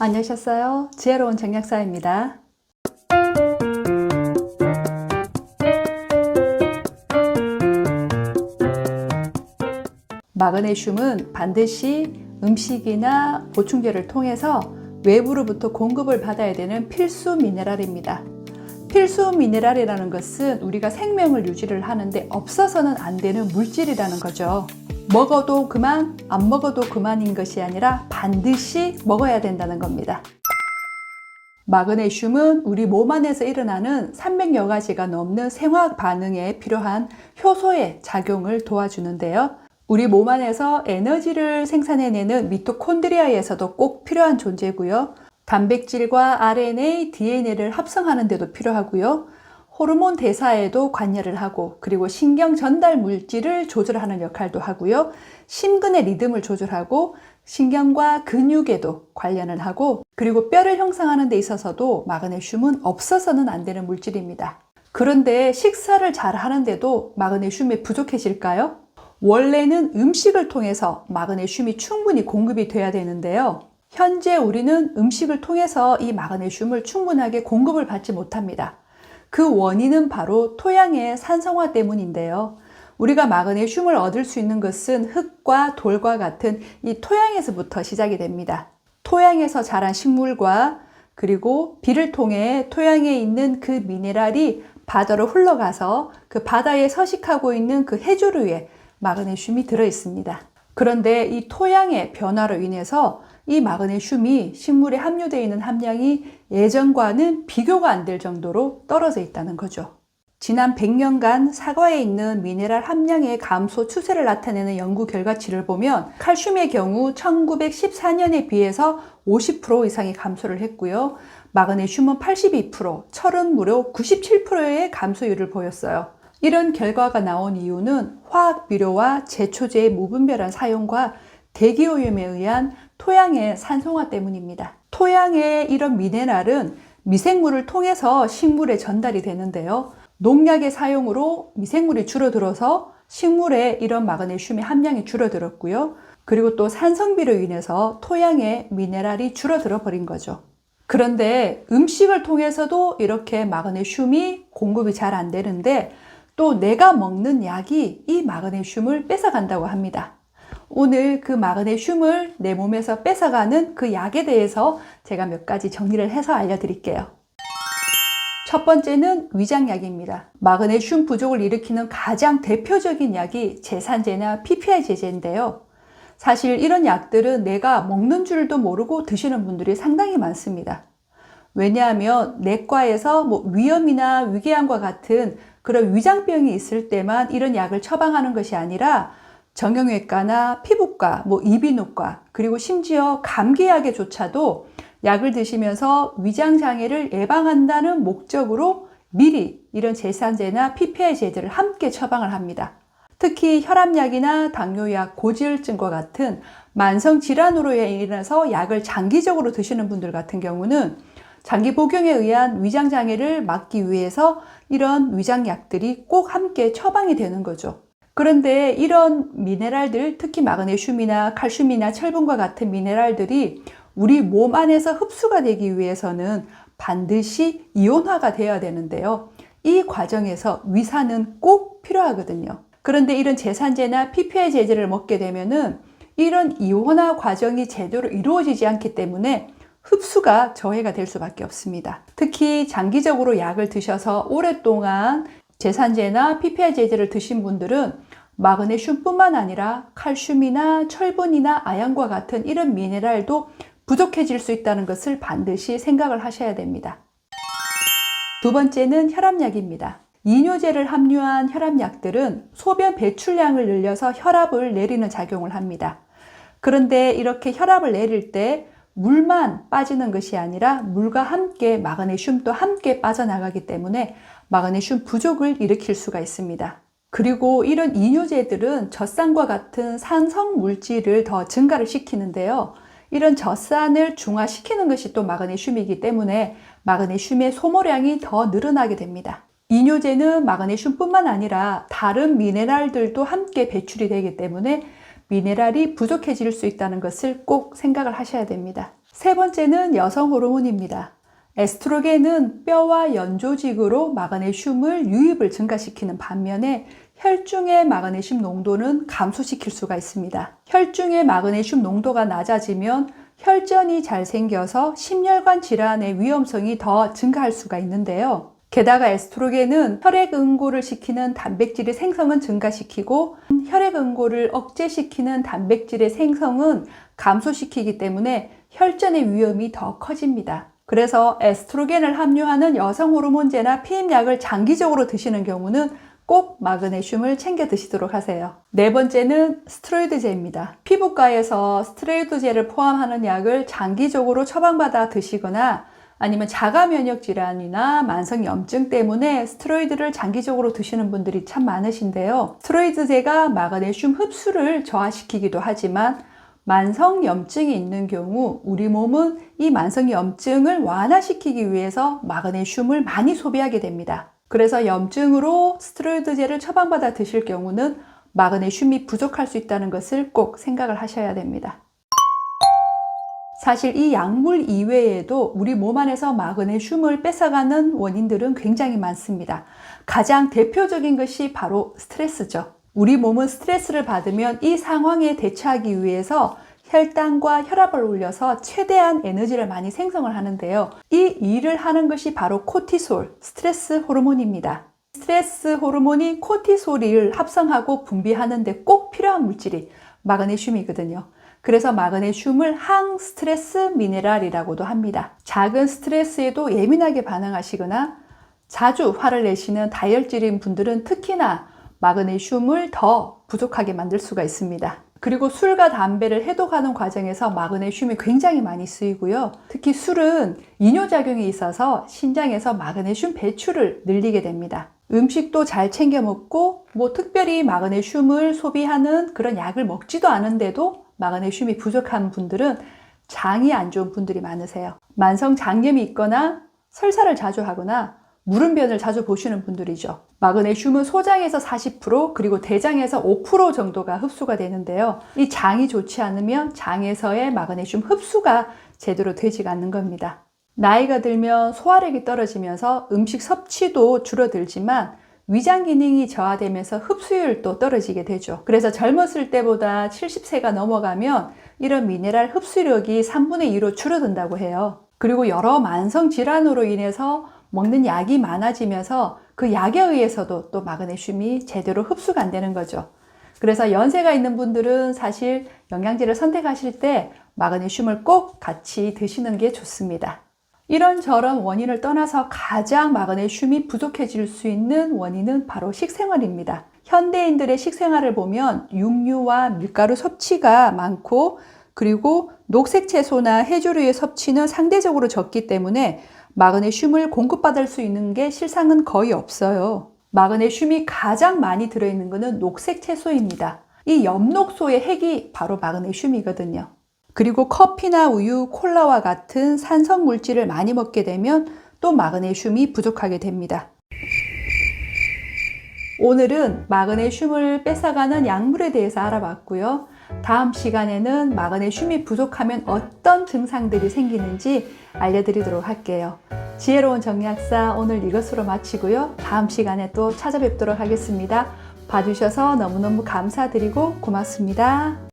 안녕하셨어요? 지혜로운 정약사입니다. 마그네슘은 반드시 음식이나 보충제를 통해서 외부로부터 공급을 받아야 되는 필수 미네랄입니다. 필수 미네랄이라는 것은 우리가 생명을 유지를 하는데 없어서는 안 되는 물질이라는 거죠. 먹어도 그만, 안 먹어도 그만인 것이 아니라 반드시 먹어야 된다는 겁니다. 마그네슘은 우리 몸 안에서 일어나는 300여 가지가 넘는 생화학 반응에 필요한 효소의 작용을 도와주는데요. 우리 몸 안에서 에너지를 생산해내는 미토콘드리아에서도 꼭 필요한 존재고요. 단백질과 RNA, DNA를 합성하는 데도 필요하고요. 호르몬 대사에도 관여를 하고 그리고 신경 전달 물질을 조절하는 역할도 하고요. 심근의 리듬을 조절하고 신경과 근육에도 관련을 하고 그리고 뼈를 형성하는 데 있어서도 마그네슘은 없어서는 안 되는 물질입니다. 그런데 식사를 잘 하는데도 마그네슘이 부족해질까요? 원래는 음식을 통해서 마그네슘이 충분히 공급이 돼야 되는데요. 현재 우리는 음식을 통해서 이 마그네슘을 충분하게 공급을 받지 못합니다. 그 원인은 바로 토양의 산성화 때문인데요. 우리가 마그네슘을 얻을 수 있는 것은 흙과 돌과 같은 이 토양에서부터 시작이 됩니다. 토양에서 자란 식물과 그리고 비를 통해 토양에 있는 그 미네랄이 바다로 흘러가서 그 바다에 서식하고 있는 그 해조류에 마그네슘이 들어 있습니다. 그런데 이 토양의 변화로 인해서 이 마그네슘이 식물에 함유되어 있는 함량이 예전과는 비교가 안 될 정도로 떨어져 있다는 거죠. 지난 100년간 사과에 있는 미네랄 함량의 감소 추세를 나타내는 연구 결과치를 보면 칼슘의 경우 1914년에 비해서 50% 이상의 감소를 했고요. 마그네슘은 82%, 철은 무려 97%의 감소율을 보였어요. 이런 결과가 나온 이유는 화학 비료와 제초제의 무분별한 사용과 대기오염에 의한 토양의 산성화 때문입니다. 토양의 이런 미네랄은 미생물을 통해서 식물에 전달이 되는데요. 농약의 사용으로 미생물이 줄어들어서 식물의 이런 마그네슘의 함량이 줄어들었고요. 그리고 또 산성비로 인해서 토양의 미네랄이 줄어들어 버린 거죠. 그런데 음식을 통해서도 이렇게 마그네슘이 공급이 잘 안 되는데 또 내가 먹는 약이 이 마그네슘을 뺏어간다고 합니다. 오늘 그 마그네슘을 내 몸에서 뺏어가는 그 약에 대해서 제가 몇 가지 정리를 해서 알려드릴게요. 첫 번째는 위장약입니다. 마그네슘 부족을 일으키는 가장 대표적인 약이 제산제나 PPI 제제인데요. 사실 이런 약들은 내가 먹는 줄도 모르고 드시는 분들이 상당히 많습니다. 왜냐하면 내과에서 뭐 위염이나 위궤양과 같은 그런 위장병이 있을 때만 이런 약을 처방하는 것이 아니라 정형외과나 피부과, 뭐 이비인후과, 그리고 심지어 감기약에조차도 약을 드시면서 위장 장애를 예방한다는 목적으로 미리 이런 제산제나 PPI 제제를 함께 처방을 합니다. 특히 혈압약이나 당뇨약, 고지혈증과 같은 만성 질환으로 인해서 약을 장기적으로 드시는 분들 같은 경우는 장기 복용에 의한 위장 장애를 막기 위해서 이런 위장약들이 꼭 함께 처방이 되는 거죠. 그런데 이런 미네랄들, 특히 마그네슘이나 칼슘이나 철분과 같은 미네랄들이 우리 몸 안에서 흡수가 되기 위해서는 반드시 이온화가 되어야 되는데요. 이 과정에서 위산은 꼭 필요하거든요. 그런데 이런 제산제나 PPI 제제를 먹게 되면은 이런 이온화 과정이 제대로 이루어지지 않기 때문에 흡수가 저해가 될 수밖에 없습니다. 특히 장기적으로 약을 드셔서 오랫동안 제산제나 PPI 제제를 드신 분들은 마그네슘뿐만 아니라 칼슘이나 철분이나 아연과 같은 이런 미네랄도 부족해질 수 있다는 것을 반드시 생각을 하셔야 됩니다. 두 번째는 혈압약입니다. 이뇨제를 함유한 혈압약들은 소변 배출량을 늘려서 혈압을 내리는 작용을 합니다. 그런데 이렇게 혈압을 내릴 때 물만 빠지는 것이 아니라 물과 함께 마그네슘도 함께 빠져나가기 때문에 마그네슘 부족을 일으킬 수가 있습니다. 그리고 이런 이뇨제들은 젖산과 같은 산성 물질을 더 증가를 시키는데요. 이런 젖산을 중화시키는 것이 또 마그네슘이기 때문에 마그네슘의 소모량이 더 늘어나게 됩니다. 이뇨제는 마그네슘뿐만 아니라 다른 미네랄들도 함께 배출이 되기 때문에 미네랄이 부족해질 수 있다는 것을 꼭 생각을 하셔야 됩니다. 세 번째는 여성 호르몬입니다. 에스트로겐은 뼈와 연조직으로 마그네슘을 유입을 증가시키는 반면에 혈중의 마그네슘 농도는 감소시킬 수가 있습니다. 혈중의 마그네슘 농도가 낮아지면 혈전이 잘 생겨서 심혈관 질환의 위험성이 더 증가할 수가 있는데요. 게다가 에스트로겐은 혈액 응고를 시키는 단백질의 생성은 증가시키고 혈액 응고를 억제시키는 단백질의 생성은 감소시키기 때문에 혈전의 위험이 더 커집니다. 그래서 에스트로겐을 함유하는 여성 호르몬제나 피임약을 장기적으로 드시는 경우는 꼭 마그네슘을 챙겨 드시도록 하세요. 네 번째는 스테로이드제입니다. 피부과에서 스테로이드제를 포함하는 약을 장기적으로 처방받아 드시거나 아니면 자가 면역 질환이나 만성 염증 때문에 스테로이드를 장기적으로 드시는 분들이 참 많으신데요. 스테로이드제가 마그네슘 흡수를 저하시키기도 하지만 만성 염증이 있는 경우 우리 몸은 이 만성 염증을 완화시키기 위해서 마그네슘을 많이 소비하게 됩니다. 그래서 염증으로 스테로이드제를 처방받아 드실 경우는 마그네슘이 부족할 수 있다는 것을 꼭 생각을 하셔야 됩니다. 사실 이 약물 이외에도 우리 몸 안에서 마그네슘을 뺏어가는 원인들은 굉장히 많습니다. 가장 대표적인 것이 바로 스트레스죠. 우리 몸은 스트레스를 받으면 이 상황에 대처하기 위해서 혈당과 혈압을 올려서 최대한 에너지를 많이 생성을 하는데요. 이 일을 하는 것이 바로 코티솔, 스트레스 호르몬입니다. 스트레스 호르몬이 코티솔을 합성하고 분비하는데 꼭 필요한 물질이 마그네슘이거든요. 그래서 마그네슘을 항스트레스 미네랄이라고도 합니다. 작은 스트레스에도 예민하게 반응하시거나 자주 화를 내시는 다혈질인 분들은 특히나 마그네슘을 더 부족하게 만들 수가 있습니다. 그리고 술과 담배를 해독하는 과정에서 마그네슘이 굉장히 많이 쓰이고요. 특히 술은 이뇨작용이 있어서 신장에서 마그네슘 배출을 늘리게 됩니다. 음식도 잘 챙겨 먹고 뭐 특별히 마그네슘을 소비하는 그런 약을 먹지도 않은데도 마그네슘이 부족한 분들은 장이 안 좋은 분들이 많으세요. 만성 장염이 있거나 설사를 자주 하거나 물음변을 자주 보시는 분들이죠. 마그네슘은 소장에서 40% 그리고 대장에서 5% 정도가 흡수가 되는데요. 이 장이 좋지 않으면 장에서의 마그네슘 흡수가 제대로 되지가 않는 겁니다. 나이가 들면 소화력이 떨어지면서 음식 섭취도 줄어들지만 위장 기능이 저하되면서 흡수율도 떨어지게 되죠. 그래서 젊었을 때보다 70세가 넘어가면 이런 미네랄 흡수력이 3분의 2로 줄어든다고 해요. 그리고 여러 만성 질환으로 인해서 먹는 약이 많아지면서 그 약에 의해서도 또 마그네슘이 제대로 흡수가 안 되는 거죠. 그래서 연세가 있는 분들은 사실 영양제를 선택하실 때 마그네슘을 꼭 같이 드시는 게 좋습니다. 이런저런 원인을 떠나서 가장 마그네슘이 부족해질 수 있는 원인은 바로 식생활입니다. 현대인들의 식생활을 보면 육류와 밀가루 섭취가 많고 그리고 녹색 채소나 해조류의 섭취는 상대적으로 적기 때문에 마그네슘을 공급받을 수 있는 게 실상은 거의 없어요. 마그네슘이 가장 많이 들어있는 것은 녹색 채소입니다. 이 엽록소의 핵이 바로 마그네슘이거든요. 그리고 커피나 우유, 콜라와 같은 산성 물질을 많이 먹게 되면 또 마그네슘이 부족하게 됩니다. 오늘은 마그네슘을 뺏어가는 약물에 대해서 알아봤고요. 다음 시간에는 마그네슘이 부족하면 어떤 증상들이 생기는지 알려드리도록 할게요. 지혜로운 정리학사 오늘 이것으로 마치고요. 다음 시간에 또 찾아뵙도록 하겠습니다. 봐주셔서 너무너무 감사드리고 고맙습니다.